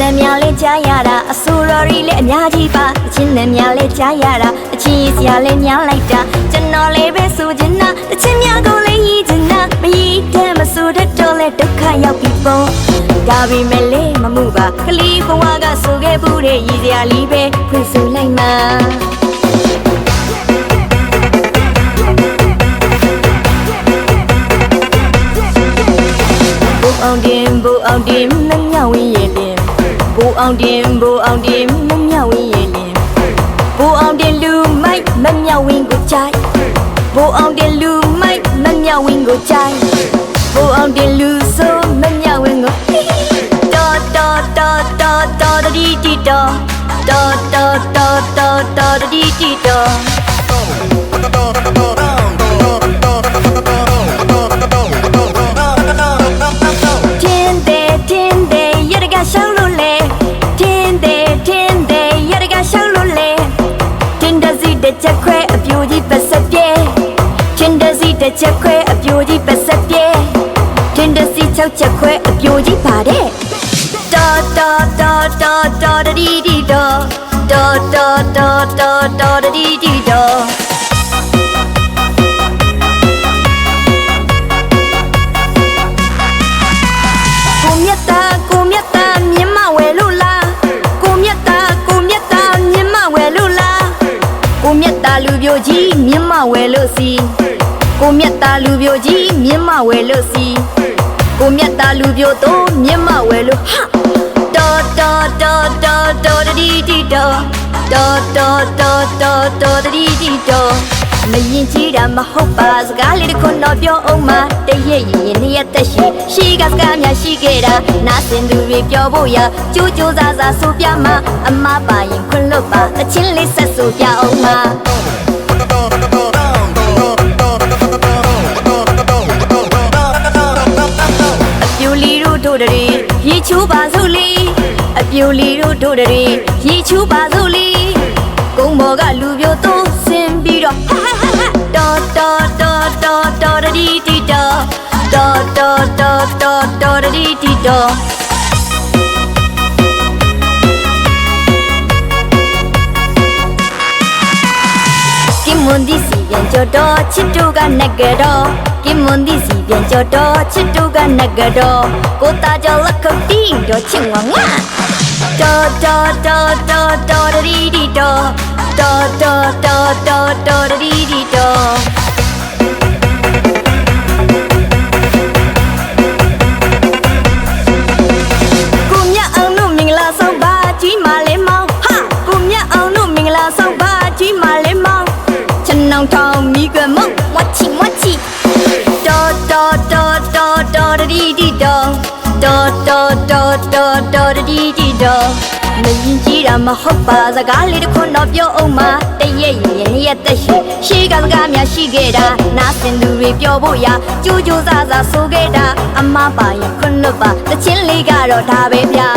နဲ့များလေးကြားရတာအဆိုတော်ရီလေးအများကြီးပါအချင်းနဲ့များလေးကြားရတာအချင်းရေးစရာလေးများလိုက်တာကျွန်တော်လေးပဲဆိုချင်တာအချင်းများကိုလေးရည်ချင်တာမရည်တဲ့မဆိုတဲ့တော့လဲဒုက္ခရောက်ပြီပေါ့ဒါပေမဲ့လေးမမှုပါကလေးဘဝကဆိုခဲ့ဘူးတဲ့ရည်စရာလေးပဲဖွင့်ဆိုလိုက်မှာ အောင်တင်ဘူအောင်တင်မမြောက်ဝင်းရဲ့လင်ဘူအောင်တင်လူမိုက်မမြောက်ဝင်းကိုကြိုက်ဘူအောင်တင်လူမိုက်မမြောက်ဝင်းကိုကြိုက်ဘူအောင်တင်လူဆိုမမြောက်ဝင်းကိုတော်တော်တော်တော်တော်တီတီတော်တော်တော်တော်တော်တော်တီတီတော် ချက်ခွဲအပြိုကြီးပစက်ပြဲဒင်းတစီ6ချက်ခွဲအပြိုကြီးပါတဲ့တော်တော်တော်တော်တော်တဒီဒီတော်တော်တော်တော်တော်တော်တဒီဒီတော်ကိုမြတ်တာကိုမြတ်တာမြင်မဝဲလို့လားကိုမြတ်တာကိုမြတ်တာမြင်မဝဲလို့လားကိုမြတ်တာလူပြိုကြီးမြင်မဝဲလို့စီ ကိုမြတ်တာလူပြိုကြီးမြင်မဝယ်လို့စီကိုမြတ်တာလူပြိုတော့မြင်မဝယ်လို့ဟာတော်တော်တော်တော်တော်တီတီတော်တော်တော်တော်တော်တော်တီတီတော်မရင်ကြီးတာမဟုတ်ပါစကားလေးတစ်ခုတော့ပြောအောင်မတည့်ရဲ့ရင်ရင်နှစ်ရက်သက်ရှိရှိကစကားများရှိခဲ့တာနားစင်သူတွေပြောဖို့ရကြိုးကြိုးစားစားဆိုပြမအမပါရင်ခွင့်လွတ်ပါအချင်းလေးဆက်ဆိုပြအောင်မ တို့တည်းရီချူပါစုလီအပြူလီတို့တို့တည်းရီချူပါစုလီကုန်းဘော်ကလူပြိုသုံးဆင်းပြီးတော့ဟာဟာဟာတော်တော်တော်တော်တော်ရီတီတော်တော်တော်တော်တော်တော်ရီတီတော်မွန်ဒီစီပြန်ကြတော့ချစ်တူကနဲ့ကြတော့ တော်တော်တော်တော်ရီဒီတော်တော်တော်တော်တော်တော်ရီဒီတော်ကိုမြတ်အောင်တို့မင်္ဂလာဆောင်ပါကြီးမာလဲမောင်ဟာကိုမြတ်အောင်တို့မင်္ဂလာဆောင်ပါကြီးမာလဲမောင်ချန်နောင်ထောင်မိကမုတ်မချီ တော်တော်ရီဒီတော်တော်တော်တော်တော်တော်ရီဒီတော်မရင်ကြီးတာမဟုတ်ပါစကားလေးတစ်ခွန်းတော့ပြောအောင်မတည့်ရဲ့ရင်ရင်ရဲ့သက်ရှိရှိကစကားများရှိခဲ့တာနားစင်သူတွေပြောဖို့ရကြိုးကြိုးစားစားဆိုခဲ့တာအမပါရင်ခွန်းလွတ်ပါတချင်းလေးကတော့ဒါပဲဗျာ